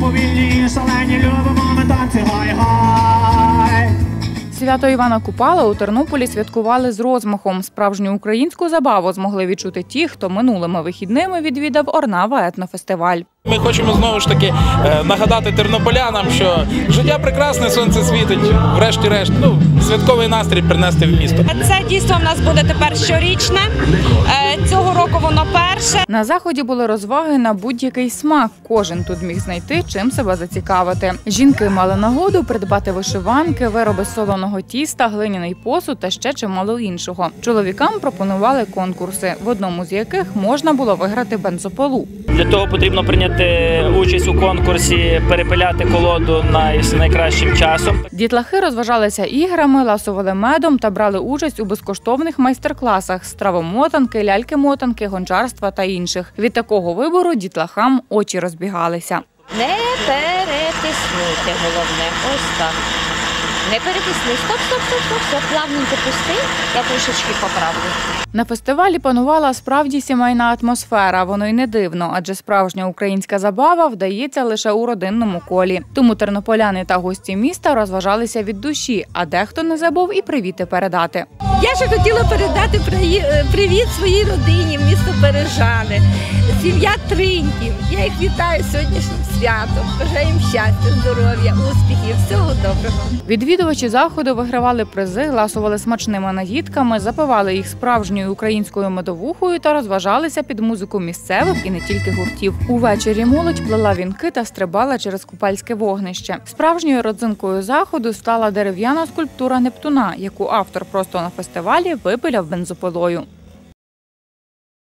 повільні, шалені, любимо ми танці, гай-гай. Свято Івана Купала у Тернополі святкували з розмахом. Справжню українську забаву змогли відчути ті, хто минулими вихідними відвідав Орнава етнофестиваль. Ми хочемо знову ж таки е, нагадати тернополянам, що життя прекрасне, сонце світить. Врешті-решт, ну святковий настрій принести в місто. Це дійство в нас буде тепер щорічне. Цього року воно перше. На заході були розваги на будь-який смак. Кожен тут міг знайти чим себе зацікавити. Жінки мали нагоду придбати вишиванки, вироби солоного тіста, глиняний посуд та ще чимало іншого. Чоловікам пропонували конкурси, в одному з яких можна було виграти бензополу. Для того потрібно прийняти участь у конкурсі, перепиляти колоду най- найкращим часом. Дітлахи розважалися іграми, ласували медом та брали участь у безкоштовних майстер-класах з травомотанки, ляльки-мотанки, гончарства та інших. Від такого вибору дітлахам очі розбігалися. Не перетиснути головне. Ось так. Не перетисни. Стоп, стоп, стоп, стоп, стоп. Плавненько пусти. Я трошечки поправлю. На фестивалі панувала справді сімейна атмосфера. Воно й не дивно, адже справжня українська забава вдається лише у родинному колі. Тому тернополяни та гості міста розважалися від душі, а дехто не забув і привіти передати. Я ще хотіла передати е, привіт своїй родині місто Бережани, сім'я Триньків. Я їх вітаю сьогоднішнім святом. Бажаю їм щастя, здоров'я, успіхів, всього доброго. Відвідувачі заходу вигравали призи, ласували смачними наїдками, запивали їх справжньою українською медовухою та розважалися під музику місцевих і не тільки гуртів. Увечері молодь плела вінки та стрибала через купальське вогнище. Справжньою родзинкою заходу стала дерев'яна скульптура Нептуна, яку автор просто на фестивалі випиляв бензопилою.